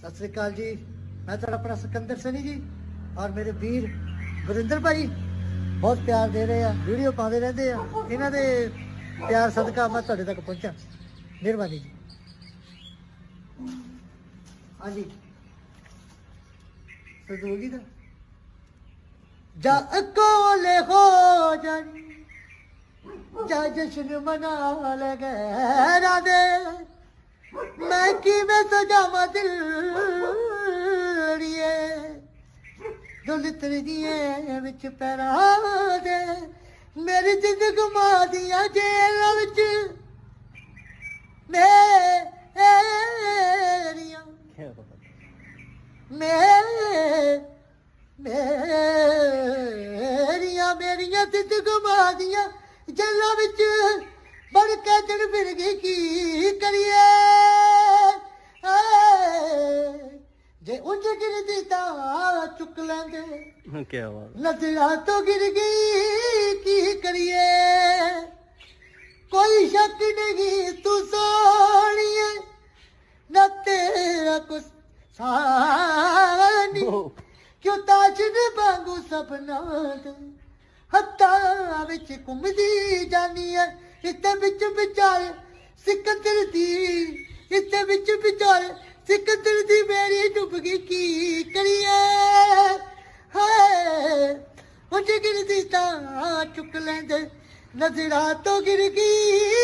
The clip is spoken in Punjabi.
ਸਤਿ ਸ੍ਰੀ ਅਕਾਲ ਜੀ। ਮੈਂ ਤੁਹਾਡਾ ਆਪਣਾ ਸਿਕੰਦਰ ਸਨੀ ਜੀ ਔਰ ਮੇਰੇ ਵੀਰ ਵਰਿੰਦਰ ਭਾਈ ਬਹੁਤ ਪਿਆਰ ਦੇ ਰਹੇ ਆ, ਵੀਡੀਓ ਪਾਉਂਦੇ ਰਹਿੰਦੇ ਆ। ਇਹਨਾਂ ਦੇ ਪਿਆਰ ਸਦਕਾ ਮੈਂ ਤੁਹਾਡੇ ਤੱਕ ਪਹੁੰਚਾਂ। ਮਿਹਰਬਾਨੀ ਜੀ। ਹਾਂਜੀ। ਸਰਦੂਲ ਜੀ ਦਾ। ਜਾ ਕੋਲੇ ਹੋ ਜਾਣੀ ਜਾ ਜਸ਼ਨ ਮਨਾ ਲਗੇ ਰਾਦੇ ਕਿਵੇਂ ਸਜਾਵਾਂ ਦਿਲ ਰੀਏ ਦੁਲ ਤਰਦੀਏ ਵਿੱਚ ਪੈਰਾਂ ਦੇ ਮੇਰੀ ਜ਼ਿੰਦਗੀ ਗੁਮਾ ਦੀਆਂ ਜੇਲਾਂ ਵਿੱਚ। ਮੇਰੀਆਂ। ਮੇ ਮੇਰੀਆਂ ਮੇਰੀਆਂ ਜ਼ਿੰਦਗੀ ਗੁਮਾ ਦੀਆਂ ਜੇਲਾਂ ਵਿੱਚ। ਗਿਰਦੀ ਤਾਂ ਚੁੱਕ ਲੈਂਦੇ। ਕੀ ਬਾਤ। ਨਜ਼ਰਾਂ ਤੋਂ ਗਿਰ ਗਈ ਕੀ ਕਰੀਏ? ਕੋਈ ਸ਼ੱਕ ਨਹੀਂ ਤੂੰ ਸੋਹਣੀਏ ਨਾ ਤੇਰਾ ਕੁਛ ਸਾਨੀ ਕਿਉਂ ਤਾਜ ਨੇ ਵਾਂਗੂ ਸਪਨਾ ਦੇ ਹੱਥਾਂ ਵਿੱਚ ਘੁੰਮਦੀ ਜਾਨੀ ਐ ਇੱਥੇ ਵਿੱਚ ਵਿਚਾਰੇ ਸਿਕੰਦਰ ਦੀ ਇੱਥੇ ਵਿੱਚ ਵਿਚਾਰੇ ਸਿਕੰਦਰ ਦੀ ਮੇਰੀ ਡੁੱਬ ਗਈ ਕੀ ਕਰੀਏ? ਹਾਏ ਉੱਜ ਗਿਰਦੀ ਤਾਂ ਚੁੱਕ ਲੈਂਦੇ, ਨਜ਼ਰਾਂ ਤੋਂ ਗਿਰ ਗਈ।